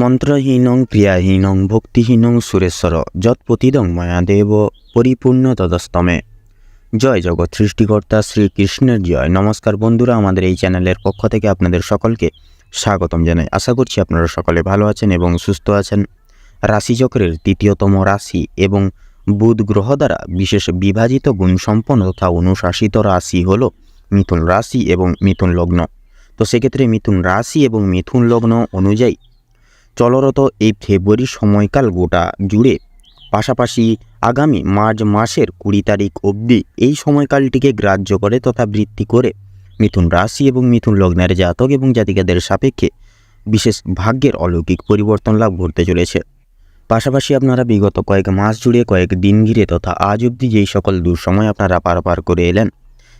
মন্ত্রহীনং ক্রিয়াহীনং ভক্তিহীনং সুরেশ্বর যৎপতিদং মায়াদেব, পরিপূর্ণ তদস্তমে। জয় জগৎ সৃষ্টিকর্তা শ্রীকৃষ্ণের জয়। নমস্কার বন্ধুরা, আমাদের এই চ্যানেলের পক্ষ থেকে আপনাদের সকলকে স্বাগতম জানাই। আশা করছি আপনারা সকলে ভালো আছেন এবং সুস্থ আছেন। রাশিচক্রের তৃতীয়তম রাশি এবং বুধ গ্রহ দ্বারা বিশেষ বিভাজিত গুণসম্পন্ন তথা অনুশাসিত রাশি হল মিথুন রাশি এবং মিথুন লগ্ন। তো সেক্ষেত্রে মিথুন রাশি এবং মিথুন লগ্ন অনুযায়ী চলরত এই ফেব্রুয়ারি সময়কাল গোটা জুড়ে। পাশাপাশি আগামী মার্চ মাসের কুড়ি তারিখ অবধি এই সময়কালটিকে গ্রাহ্য করে তথা বৃত্তি করে। মিথুন রাশি এবং মিথুন লগ্নের জাতক এবং জাতিকাদের সাপেক্ষে বিশেষ ভাগ্যের অলৌকিক পরিবর্তন লাভ ঘটতে চলেছে। পাশাপাশি আপনারা বিগত কয়েক মাস জুড়ে কয়েক দিন ঘিরে তথা আজ অবধি যেই সকল দুঃসময় আপনারা পারাপার করে এলেন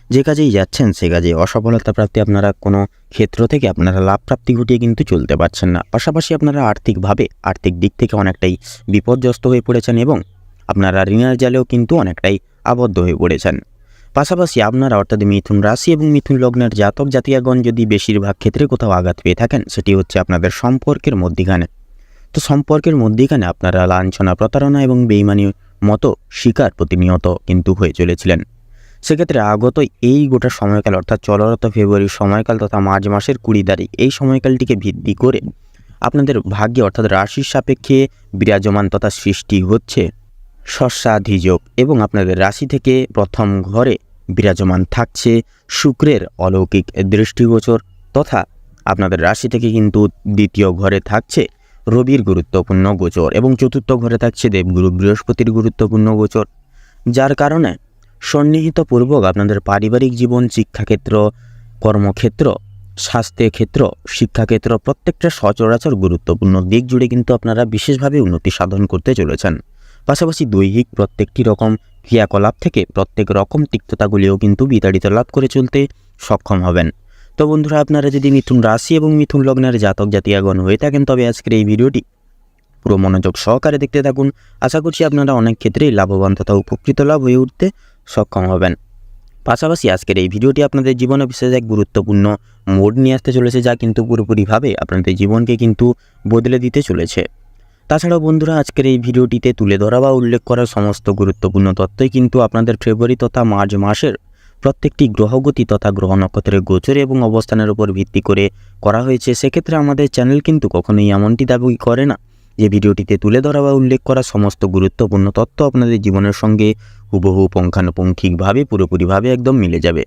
যে কাজেই যাচ্ছেন, সে কাজে অসফলতা প্রাপ্তি আপনারা কোনো ক্ষেত্র থেকে আপনারা লাভ প্রাপ্তি ঘটিয়ে কিন্তু চলতে পারছেন না। পাশাপাশি আপনারা আর্থিকভাবে, আর্থিক দিক থেকে অনেকটাই বিপর্যস্ত হয়ে পড়েছেন এবং আপনারা ঋণের জালেও কিন্তু অনেকটাই আবদ্ধ হয়ে পড়েছেন। পাশাপাশি আপনারা অর্থাৎ মিথুন রাশি এবং মিথুন লগ্নের জাতক জাতীয়গণ যদি বেশিরভাগ ক্ষেত্রে কোথাও আঘাত পেয়ে থাকেন, সেটি হচ্ছে আপনাদের সম্পর্কের মধ্যিখানে। তো সম্পর্কের মধ্যিখানে আপনারা লাঞ্ছনা, প্রতারণা এবং বেইমানি মতো শিকার প্রতিনিয়ত কিন্তু হয়ে চলেছিলেন। সেক্ষেত্রে আগত এই গোটা সময়কাল, অর্থাৎ চলরত ফেব্রুয়ারির সময়কাল তথা মার্চ মাসের কুড়ি তারিখ, এই সময়কালটিকে ভিত্তি করে আপনাদের ভাগ্যে, অর্থাৎ রাশির সাপেক্ষে বিরাজমান তথা সৃষ্টি হচ্ছে শস্যাধিযোগ এবং আপনাদের রাশি থেকে প্রথম ঘরে বিরাজমান থাকছে শুক্রের অলৌকিক দৃষ্টিগোচর তথা আপনাদের রাশি থেকে কিন্তু দ্বিতীয় ঘরে থাকছে রবির গুরুত্বপূর্ণ গোচর এবং চতুর্থ ঘরে থাকছে দেবগুরু বৃহস্পতির গুরুত্বপূর্ণ গোচর। যার কারণে সন্নিহিতপূর্বক আপনাদের পারিবারিক জীবন, শিক্ষাক্ষেত্র, কর্মক্ষেত্র স্বাস্থ্য ক্ষেত্র শিক্ষাক্ষেত্র প্রত্যেকটা সচরাচর গুরুত্বপূর্ণ দিক জুড়ে কিন্তু আপনারা বিশেষভাবে উন্নতি সাধন করতে চলেছেন। পাশাপাশি দৈহিক প্রত্যেকটি রকম ক্রিয়াকলাপ থেকে প্রত্যেক রকম তিক্ততাগুলিও কিন্তু বিতাড়িত লাভ করে চলতে সক্ষম হবেন। তো বন্ধুরা, আপনারা যদি মিথুন রাশি এবং মিথুন লগ্নের জাতক জাতীয়গণ হয়ে থাকেন, তবে আজকের এই ভিডিওটি পুরো মনোযোগ সহকারে দেখতে থাকুন। আশা করছি আপনারা অনেক ক্ষেত্রেই লাভবান তথা উপকৃত লাভ হয়ে উঠতে সক্ষম হবেন। পাশাপাশি আজকের এই ভিডিওটি আপনাদের জীবনে বিশেষ এক গুরুত্বপূর্ণ মোড় নিয়ে আসতে চলেছে, যা কিন্তু পুরোপুরিভাবে আপনাদের জীবনকে কিন্তু বদলে দিতে চলেছে। তাছাড়াও বন্ধুরা, আজকের এই ভিডিওটিতে তুলে ধরা বা উল্লেখ করা সমস্ত গুরুত্বপূর্ণ তথ্যই কিন্তু আপনাদের ফেব্রুয়ারি তথা মার্চ মাসের প্রত্যেকটি গ্রহগতি তথা গ্রহ নক্ষত্রের গোচরে এবং অবস্থানের উপর ভিত্তি করে করা হয়েছে। সেক্ষেত্রে আমাদের চ্যানেল কিন্তু কখনোই এমনটি দাবি করে না। যে ভিডিওটিতে তুলে ধরা বা উল্লেখ করা সমস্ত গুরুত্বপূর্ণ তথ্য আপনাদের জীবনের সঙ্গে হুবহু পুঙ্খানুপুঙ্খিকভাবে, পুরোপুরিভাবে একদম মিলে যাবে।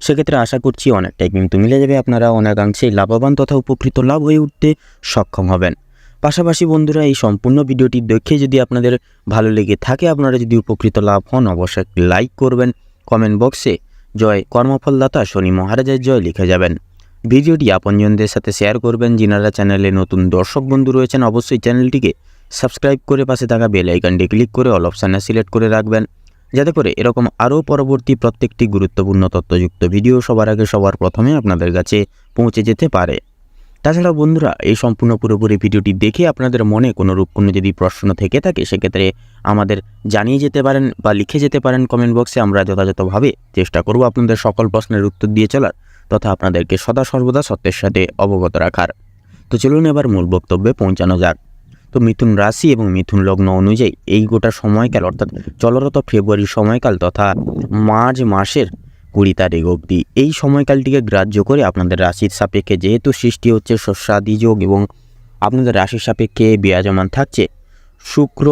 সেক্ষেত্রে আশা করছি অনেকটাই কিন্তু মিলে যাবে, আপনারা অনেকাংশেই লাভবান তথা উপকৃত লাভ হয়ে উঠতে সক্ষম হবেন। পাশাপাশি বন্ধুরা, এই সম্পূর্ণ ভিডিওটি দেখে যদি আপনাদের ভালো লেগে থাকে, আপনারা যদি উপকৃত লাভ হন, অবশ্যই লাইক করবেন। কমেন্ট বক্সে জয় কর্মফলদাতা শনি মহারাজের জয় লিখে যাবেন। ভিডিওটি আপনজনদের সাথে শেয়ার করবেন, যিনারা চ্যানেলে নতুন দর্শক বন্ধু রয়েছেন, অবশ্যই চ্যানেলটিকে সাবস্ক্রাইব করে পাশে থাকা বেল আইকনটি ক্লিক করে অল অপশানে সিলেক্ট করে রাখবেন, যাতে করে এরকম আরও পরবর্তী প্রত্যেকটি গুরুত্বপূর্ণ তথ্যযুক্ত ভিডিও সবার আগে সবার প্রথমে আপনাদের কাছে পৌঁছে যেতে পারে। তাছাড়া বন্ধুরা, এই সম্পূর্ণ পুরোপুরি ভিডিওটি দেখে আপনাদের মনে কোনো রূপ কোনো যদি প্রশ্ন থেকে থাকে, সেক্ষেত্রে আমাদের জানিয়ে যেতে পারেন বা লিখে যেতে পারেন কমেন্ট বক্সে, আমরা যথাযথভাবে চেষ্টা করব আপনাদের সকল প্রশ্নের উত্তর দিয়ে চলার। তথা আপনাদেরকে সদা সর্বদা সত্যের সাথে অবগত রাখার। তো চলুন এবার মূল বক্তব্যে পৌঁছানো যাক। তো মিথুন রাশি এবং মিথুন লগ্ন অনুযায়ী এই গোটা সময়কাল, অর্থাৎ চলরত ফেব্রুয়ারি সময়কাল তথা মার্চ মাসের কুড়ি তারিখ অবধি, এই সময়কালটিকে গ্রাহ্য করে আপনাদের রাশির সাপেক্ষে যেহেতু সৃষ্টি হচ্ছে শস্যাদি যোগ এবং আপনাদের রাশির সাপেক্ষে বিরাজমান থাকছে শুক্র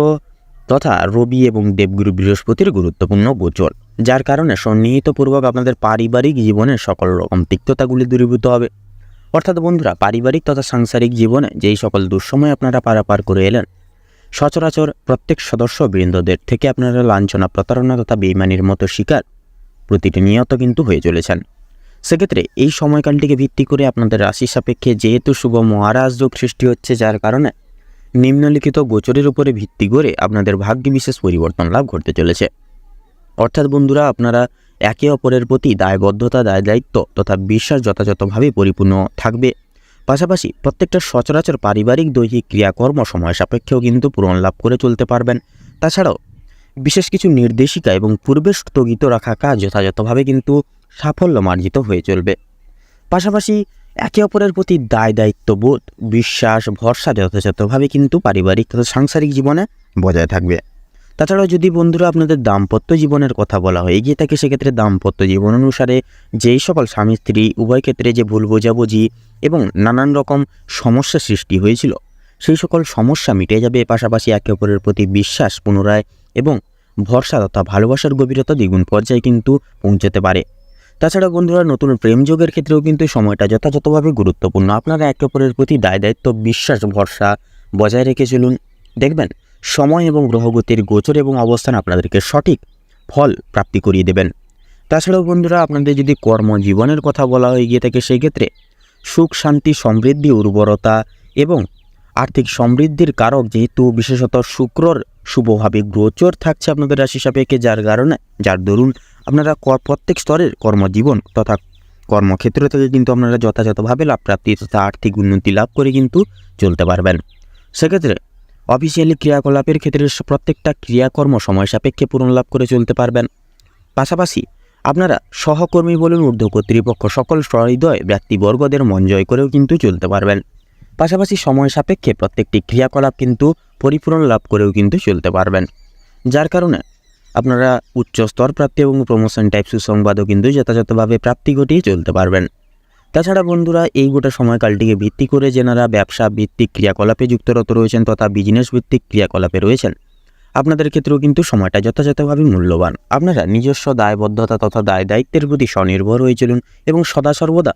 তথা রবি এবং দেবগুরু বৃহস্পতির গুরুত্বপূর্ণ গোচর। যার কারণে সন্নিহিতপূর্বক আপনাদের পারিবারিক জীবনের সকল রকম তিক্ততাগুলি দূরীভূত হবে। অর্থাৎ বন্ধুরা, পারিবারিক তথা সাংসারিক জীবনে যেই সকল দুঃসময় আপনারা পারাপার করে এলেন, সচরাচর প্রত্যেক সদস্য বৃন্দদের থেকে আপনারা লাঞ্ছনা, প্রতারণা তথা বেইমানির মতো শিকার প্রতিটি নিয়ত কিন্তু হয়ে চলেছেন। সেক্ষেত্রে এই সময়কালটিকে ভিত্তি করে আপনাদের রাশি সাপেক্ষে যেহেতু শুভ মহারাজ যোগ সৃষ্টি হচ্ছে, যার কারণে নিম্নলিখিত গোচরের উপরে ভিত্তি করে আপনাদের ভাগ্যে বিশেষ পরিবর্তন লাভ ঘটতে চলেছে। অর্থাৎ বন্ধুরা, আপনারা একে অপরের প্রতি দায়বদ্ধতা, দায় দায়িত্ব তথা বিশ্বাস যথাযথভাবে পরিপূর্ণ থাকবে। পাশাপাশি প্রত্যেকটা সচরাচর পারিবারিক দৈহিক ক্রিয়াকর্ম সময় সাপেক্ষেও কিন্তু পূরণ লাভ করে চলতে পারবেন। তাছাড়াও বিশেষ কিছু নির্দেশিকা এবং পূর্বে স্থগিত রাখা কাজ যথাযথভাবে কিন্তু সাফল্য মার্জিত হয়ে চলবে। পাশাপাশি একে অপরের প্রতি দায়, দায়িত্ববোধ, বিশ্বাস, ভরসা যথাযথভাবে কিন্তু পারিবারিক তথা সাংসারিক জীবনে বজায় থাকবে। তাছাড়াও যদি বন্ধুরা আপনাদের দাম্পত্য জীবনের কথা বলা হয়, এগিয়ে থাকে সেক্ষেত্রে দাম্পত্য জীবন অনুসারে যেই সকল স্বামী, স্ত্রী, উভয় ক্ষেত্রে যে ভুল বোঝাবুঝি এবং নানান রকম সমস্যা সৃষ্টি হয়েছিল, সেই সকল সমস্যা মিটে যাবে। পাশাপাশি একে অপরের প্রতি বিশ্বাস, পুনরায় এবং ভরসা তথা ভালোবাসার গভীরতা দ্বিগুণ পর্যায়ে কিন্তু পৌঁছাতে পারে। তাছাড়া বন্ধুরা, নতুন প্রেম যোগের ক্ষেত্রেও কিন্তু সময়টা যথাযথভাবে গুরুত্বপূর্ণ। আপনারা একে অপরের প্রতি দায়, দায়িত্ব, বিশ্বাস, ভরসা বজায় রেখে চলুন। দেখবেন সময় এবং গ্রহগতির গোচর এবং অবস্থান আপনাদেরকে সঠিক ফল প্রাপ্তি করিয়ে দেবেন। তাছাড়াও বন্ধুরা, আপনাদের যদি কর্মজীবনের কথা বলা হয়ে গিয়ে থাকে সেই ক্ষেত্রে সুখ, শান্তি, সমৃদ্ধি, উর্বরতা এবং আর্থিক সমৃদ্ধির কারক যেহেতু, বিশেষত শুক্রর শুভভাবে গোচর থাকছে আপনাদের রাশি সাপেক্ষে, যার কারণে, যার দরুন আপনারা প্রত্যেক স্তরের কর্মজীবন তথা কর্মক্ষেত্র থেকে কিন্তু আপনারা যথাযথভাবে লাভ প্রাপ্তি তথা আর্থিক উন্নতি লাভ করে কিন্তু চলতে পারবেন। সেক্ষেত্রে অফিসিয়ালি ক্রিয়াকলাপের ক্ষেত্রে প্রত্যেকটা ক্রিয়াকর্ম সময় সাপেক্ষে পূরণ লাভ করে চলতে পারবেন। পাশাপাশি আপনারা সহকর্মী বলুন, ঊর্ধ্ব কর্তৃপক্ষ, সকল সহৃদয় ব্যক্তিবর্গদের মন জয় করেও কিন্তু চলতে পারবেন। পাশাপাশি সময় সাপেক্ষে প্রত্যেকটি ক্রিয়াকলাপ কিন্তু পরিপূরণ লাভ করেও কিন্তু চলতে পারবেন। যার কারণে আপনারা উচ্চ স্তর প্রাপ্তি এবং প্রমোশন টাইপ সুসংবাদও কিন্তু যথাযথভাবে প্রাপ্তি ঘটিয়ে চলতে পারবেন। তাছাড়া বন্ধুরা, এই গোটা সময়কালটিকে ভিত্তি করে যেনারা ব্যবসা ভিত্তিক ক্রিয়াকলাপে যুক্তরত রয়েছেন তথা বিজনেস ভিত্তিক ক্রিয়াকলাপে রয়েছেন। আপনাদের ক্ষেত্রেও কিন্তু সময়টা যথাযথভাবে মূল্যবান। আপনারা নিজস্ব দায়বদ্ধতা তথা দায় দায়িত্বের প্রতি স্বনির্ভর হয়ে চলুন এবং সদা সর্বদা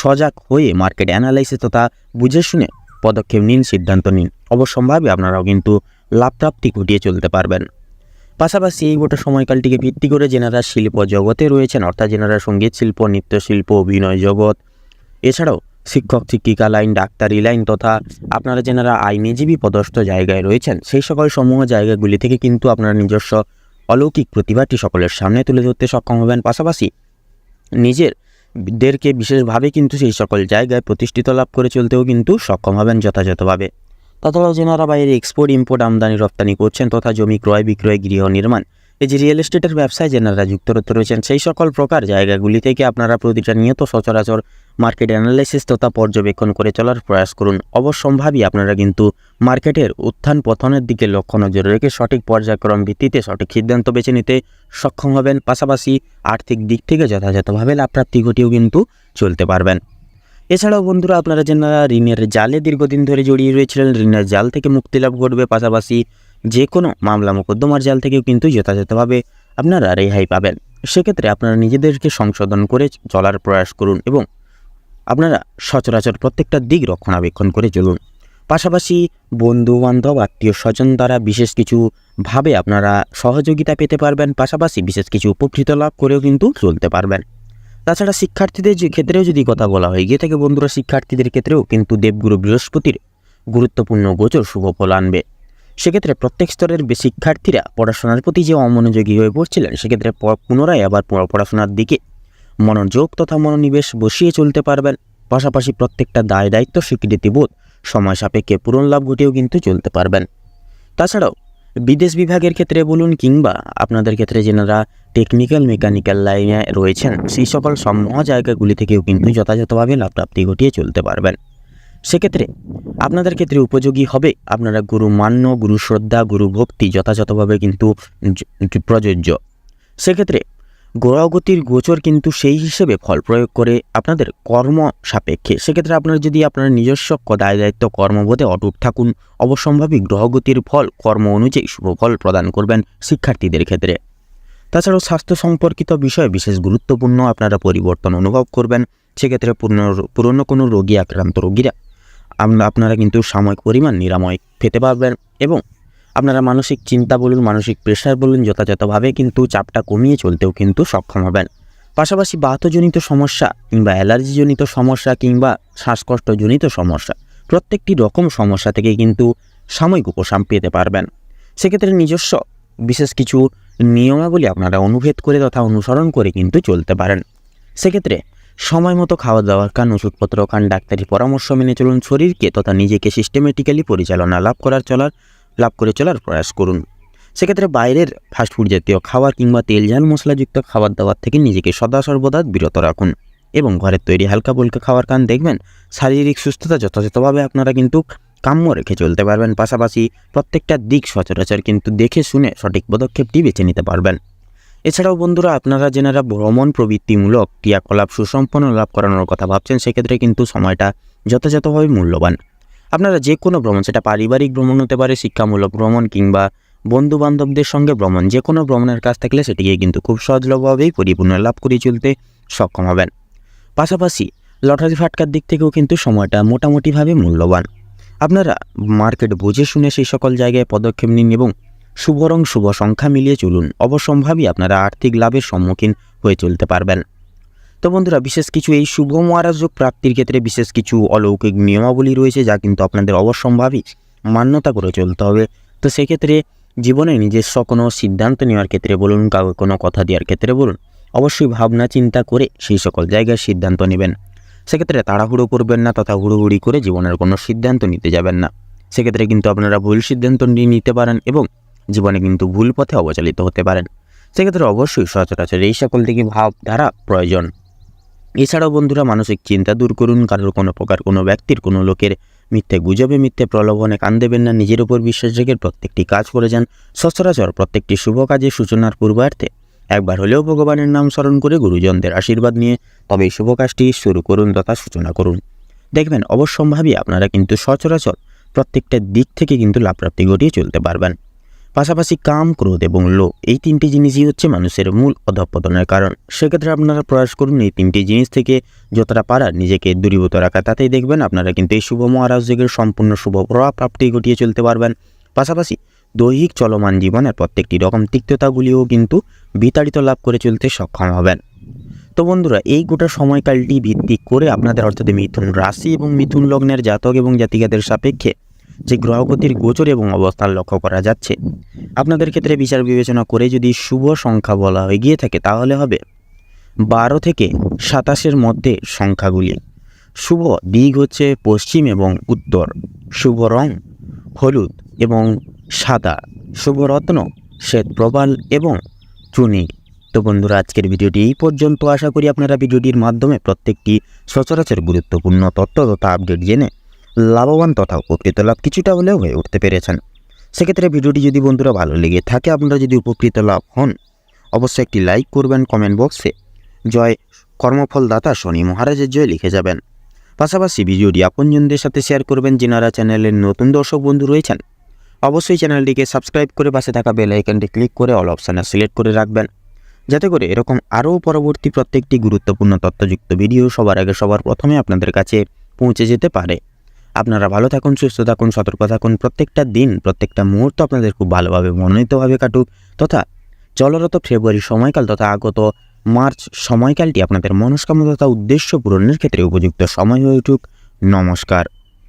সজাগ হয়ে মার্কেট অ্যানালাইসে তথা বুঝে শুনে পদক্ষেপ নিন, সিদ্ধান্ত নিন। অবশ্যম্ভাবী আপনারাও কিন্তু লাভপ্রাপ্তি ঘটিয়ে চলতে পারবেন। পাশাপাশি এই গোটা সময়কালটিকে ভিত্তি করে যেনারা শিল্প জগতে রয়েছেন, অর্থাৎ যেনারা সংগীত শিল্প নৃত্যশিল্প অভিনয় জগৎ এছাড়াও শিক্ষক, শিক্ষিকা লাইন, ডাক্তারি লাইন তথা আপনারা যেনারা আইনজীবী পদস্থ জায়গায় রয়েছেন, সেই সকল সমূহ জায়গাগুলি থেকে কিন্তু আপনারা নিজস্ব অলৌকিক প্রতিভাটি সকলের সামনে তুলে ধরতে সক্ষম হবেন। পাশাপাশি নিজের দেরকে বিশেষভাবে কিন্তু সেই সকল জায়গায় প্রতিষ্ঠিত লাভ করে চলতেও কিন্তু সক্ষম হবেন যথাযথভাবে। তাছাড়াও যেনারা বাইরে এক্সপোর্ট ইম্পোর্ট আমদানি, রপ্তানি করছেন তথা জমি ক্রয়, বিক্রয়, গৃহ নির্মাণ এই যে রিয়েল এস্টেটের ব্যবসায় যেনারা যুক্তরত রয়েছেন, সেই সকল প্রকার জায়গাগুলি থেকে আপনারা প্রতিটা নিয়ত সচরাচর মার্কেট অ্যানালাইসিস তথা পর্যবেক্ষণ করে চলার প্রয়াস করুন। অবশ্যম্ভাবী আপনারা কিন্তু মার্কেটের উত্থান পথনের দিকে লক্ষ্য নজর রেখে সঠিক পর্যায়ক্রম ভিত্তিতে সঠিক সিদ্ধান্ত বেছে নিতে সক্ষম হবেন। পাশাপাশি আর্থিক দিক থেকে যথাযথভাবে লাভপ্রাপ্তি ঘটিয়েও কিন্তু চলতে পারবেন। এছাড়াও বন্ধুরা, আপনারা যেনারা ঋণের জালে দীর্ঘদিন ধরে জড়িয়ে রয়েছিলেন, ঋণের জাল থেকে মুক্তি লাভ করবে পাশাপাশি যে কোনো মামলা মোকদ্দমার জাল থেকেও কিন্তু যথাযথভাবে আপনারা রেহাই পাবেন। সেক্ষেত্রে আপনারা নিজেদেরকে সংশোধন করে চলার প্রয়াস করুন এবং আপনারা সচরাচর প্রত্যেকটা দিক রক্ষণাবেক্ষণ করে চলুন। পাশাপাশি বন্ধু বান্ধব আত্মীয় স্বজন দ্বারা বিশেষ কিছু ভাবে আপনারা সহযোগিতা পেতে পারবেন, পাশাপাশি বিশেষ কিছু উপকৃত লাভ করেও কিন্তু চলতে পারবেন। তাছাড়া শিক্ষার্থীদের যে ক্ষেত্রেও যদি কথা বলা হয় গিয়ে থেকে বন্ধুরা শিক্ষার্থীদের ক্ষেত্রেও কিন্তু দেবগুরু বৃহস্পতির গুরুত্বপূর্ণ গোচর শুভ ফল আনবে। সেক্ষেত্রে প্রত্যেক স্তরের শিক্ষার্থীরা পড়াশোনার প্রতি যে অমনোযোগী হয়ে পড়ছিলেন, সেক্ষেত্রে পুনরায় আবার পড়াশোনার দিকে মনোযোগ তথা মনোনিবেশ বসিয়ে চলতে পারবেন। পাশাপাশি প্রত্যেকটা দায় দায়িত্ব স্বীকৃতিবোধ সময় সাপেক্ষে পূরণ লাভ ঘটিয়েও কিন্তু চলতে পারবেন। তাছাড়াও বিদেশ বিভাগের ক্ষেত্রে বলুন কিংবা আপনাদের ক্ষেত্রে যেনারা টেকনিক্যাল মেকানিক্যাল লাইনে রয়েছেন, সেই সকল সমূহ জায়গাগুলি থেকেও কিন্তু যথাযথভাবে লাভপ্রাপ্তি ঘটিয়ে চলতে পারবেন। সেক্ষেত্রে আপনাদের ক্ষেত্রে উপযোগী হবে। আপনারা গুরু মান্য, গুরু শ্রদ্ধা, গুরু ভক্তি যথাযথভাবে কিন্তু প্রযোজ্য। সেক্ষেত্রে গ্রহগতির গোচর কিন্তু সেই হিসেবে ফল প্রয়োগ করে আপনাদের কর্ম সাপেক্ষে। সেক্ষেত্রে আপনারা যদি আপনার নিজস্ব দায় দায়িত্ব কর্মবোধে অটুট থাকুন অবশ্যম্ভাবী গ্রহগতির ফল, কর্ম অনুযায়ী শুভ ফল প্রদান করবেন শিক্ষার্থীদের ক্ষেত্রে। তাছাড়াও স্বাস্থ্য সম্পর্কিত বিষয়ে বিশেষ গুরুত্বপূর্ণ আপনারা পরিবর্তন অনুভব করবেন। সেক্ষেত্রে পুরনো পুরনো কোনো রোগী, আক্রান্ত রোগীরা আপনারা কিন্তু সাময়িক পরিমাণ নিরাময় পেতে পারবেন এবং আপনারা মানসিক চিন্তা বলুন, মানসিক প্রেশার বলুন, যথাযথভাবে কিন্তু চাপটা কমিয়ে চলতেও কিন্তু সক্ষম হবেন। পাশাপাশি বাতজনিত সমস্যা কিংবা অ্যালার্জিজনিত সমস্যা কিংবা শ্বাসকষ্টজনিত সমস্যা, প্রত্যেকটি রকম সমস্যা থেকে কিন্তু সাময়িক উপশাম পেতে পারবেন। সেক্ষেত্রে নিজস্ব বিশেষ কিছু নিয়মাবলী আপনারা অনুভেদ করে তথা অনুসরণ করে কিন্তু চলতে পারেন। সেক্ষেত্রে সময় মতো খাওয়া দাওয়ার খান ওষুধপত্র খান ডাক্তারি পরামর্শ মেনে চলুন শরীরকে তথা নিজেকে সিস্টেমেটিক্যালি পরিচালনা, লাভ করার চলার, লাভ করে চলার প্রয়াস করুন। সেক্ষেত্রে বাইরের ফাস্টফুড জাতীয় খাবার কিংবা তেল, ঝাল মশলাযুক্ত খাবার দাবার থেকে নিজেকে সদা সর্বদা বিরত রাখুন এবং ঘরের তৈরি হালকা ফুলকা খাবার খান দেখবেন, শারীরিক সুস্থতা যথাযথভাবে আপনারা কিন্তু কাম্য রেখে চলতে পারবেন। পাশাপাশি প্রত্যেকটা দিক সচরাচর কিন্তু দেখে শুনে সঠিক পদক্ষেপটি বেছে নিতে পারবেন। এছাড়াও বন্ধুরা, আপনারা যেনারা ভ্রমণ প্রবৃত্তিমূলক ক্রিয়াকলাপ সুসম্পন্ন লাভ করানোর কথা ভাবছেন, সেক্ষেত্রে কিন্তু সময়টা যথাযথভাবে মূল্যবান। আপনারা যে কোনো ভ্রমণ, সেটা পারিবারিক ভ্রমণ হতে পারে, শিক্ষামূলক ভ্রমণ কিংবা বন্ধু বান্ধবদের সঙ্গে ভ্রমণ যে কোনো ভ্রমণের কাজ থাকলে সেটিকে কিন্তু খুব সহজলভভাবেই পরিপূর্ণ লাভ করে চলতে সক্ষম হবেন। পাশাপাশি লটারি ফাটকার দিক থেকেও কিন্তু সময়টা মোটামুটিভাবে মূল্যবান। আপনারা মার্কেট বুঝে শুনে সেই সকল জায়গায় পদক্ষেপ নিন এবং শুভ রং, শুভ সংখ্যা মিলিয়ে চলুন। অবশ্যম্ভাবী আপনারা আর্থিক লাভের সম্মুখীন হয়ে চলতে পারবেন। তো বন্ধুরা, বিশেষ কিছু এই শুভ মহারাজযোগ প্রাপ্তির ক্ষেত্রে বিশেষ কিছু অলৌকিক নিয়মাবলী রয়েছে যা কিন্তু আপনাদের অবশ্যম্ভাবী মান্যতা করে চলতে হবে। তো সেক্ষেত্রে জীবনে নিজস্ব কোনো সিদ্ধান্ত নেওয়ার ক্ষেত্রে বলুন, কাউকে কোনো কথা দেওয়ার ক্ষেত্রে বলুন, অবশ্যই ভাবনা, চিন্তা করে সেই সকল জায়গায় সিদ্ধান্ত নেবেন। সেক্ষেত্রে তাড়াহুড়ো করবেন না, তথা হুড়োহুড়ি করে জীবনের কোনো সিদ্ধান্ত নিতে যাবেন না। সেক্ষেত্রে কিন্তু আপনারা ভুল সিদ্ধান্ত নিয়ে নিতে পারেন এবং জীবনে কিন্তু ভুল পথে অবচালিত হতে পারেন। সেক্ষেত্রে অবশ্যই সচরাচর এই সকল দিকে ভাবধারা প্রয়োজন। এছাড়াও বন্ধুরা, মানসিক চিন্তা দূর করুন। কারোর কোনো প্রকার কোনো ব্যক্তির, কোনো লোকের মিথ্যে গুজবে, মিথ্যে প্রলোভনে কান দেবেন না। নিজের উপর বিশ্বাস রেখে প্রত্যেকটি কাজ করে যান। সচরাচর প্রত্যেকটি শুভ কাজের সূচনার পূর্বার্থে একবার হলেও ভগবানের নাম স্মরণ করে গুরুজনদের আশীর্বাদ নিয়ে তবে এই শুভ কাজটি শুরু করুন তথা সূচনা করুন। দেখবেন, অবশ্যম্ভাবী আপনারা কিন্তু সচরাচর প্রত্যেকটা দিক থেকে কিন্তু লাভপ্রাপ্তি ঘটিয়ে চলতে পারবেন। পাশাপাশি কাম, ক্রোধ এবং লোভ, এই তিনটি জিনিসই হচ্ছে মানুষের মূল অধঃপতনের কারণ। সেক্ষেত্রে আপনারা প্রয়াস করুন এই তিনটি জিনিস থেকে যতটা পারার নিজেকে দূরীভূত রাখা। তাতেই দেখবেন আপনারা কিন্তু এই শুভ মহারাজ যুগের সম্পূর্ণ শুভ প্রভাব প্রাপ্তি ঘটিয়ে চলতে পারবেন। পাশাপাশি দৈহিক চলমান জীবনের প্রত্যেকটি রকম তিক্ততাগুলিও কিন্তু বিতাড়িত লাভ করে চলতে সক্ষম হবেন। তো বন্ধুরা, এই গোটা সময়কালটি ভিত্তিক করে আপনাদের অর্থাৎ মিথুন রাশি এবং মিথুন লগ্নের জাতক এবং জাতিকাদের সাপেক্ষে যে গ্রহগতির গোচর এবং অবস্থান লক্ষ্য করা যাচ্ছে। আপনাদের ক্ষেত্রে বিচার বিবেচনা করে যদি শুভ সংখ্যা বলা হয়ে গিয়ে থাকে, তাহলে হবে বারো থেকে সাতাশের মধ্যে সংখ্যাগুলি। শুভ দিক হচ্ছে পশ্চিম এবং উত্তর। শুভ রং হলুদ এবং সাদা। শুভ রত্ন শ্বেত প্রবাল এবং চুনি। তো বন্ধুরা, আজকের ভিডিওটি এই পর্যন্ত। আশা করি আপনারা ভিডিওটির মাধ্যমে প্রত্যেকটি সচরাচর গুরুত্বপূর্ণ তথ্য তথা আপডেট জেনে লাভবান তথা উপকৃত লাভ কিছুটা হলেও হয়ে উঠতে পেরেছেন। সেক্ষেত্রে ভিডিওটি যদি বন্ধুরা ভালো লেগে থাকে, আপনারা যদি উপকৃত লাভ হন, অবশ্যই একটি লাইক করবেন কমেন্ট বক্সে। জয় কর্মফলদাতা শনি মহারাজের জয় লিখে যাবেন। পাশাপাশি ভিডিওটি আপনজনদের সাথে শেয়ার করবেন যেনারা চ্যানেলের নতুন দর্শক বন্ধু রয়েছেন। অবশ্যই চ্যানেলটিকে সাবস্ক্রাইব করে পাশে থাকা বেল আইকনটি ক্লিক করে অল অপশানে সিলেক্ট করে রাখবেন। যাতে করে এরকম আরও পরবর্তী প্রত্যেকটি গুরুত্বপূর্ণ তথ্যযুক্ত ভিডিও সবার আগে সবার প্রথমে আপনাদের কাছে পৌঁছে যেতে পারে। আপনারা ভালো থাকুন, সুস্থ থাকুন, সতর্ক থাকুন। প্রত্যেকটা দিন, প্রত্যেকটা মুহূর্ত আপনাদের খুব ভালোভাবে মনোনীতভাবে কাটুক। তথা চলরত ফেব্রুয়ারি সময়কাল তথা আগত মার্চ সময়কালটি আপনাদের মনস্কামনা তথা উদ্দেশ্য পূরণের ক্ষেত্রে উপযুক্ত সময় হয়ে উঠুক। নমস্কার।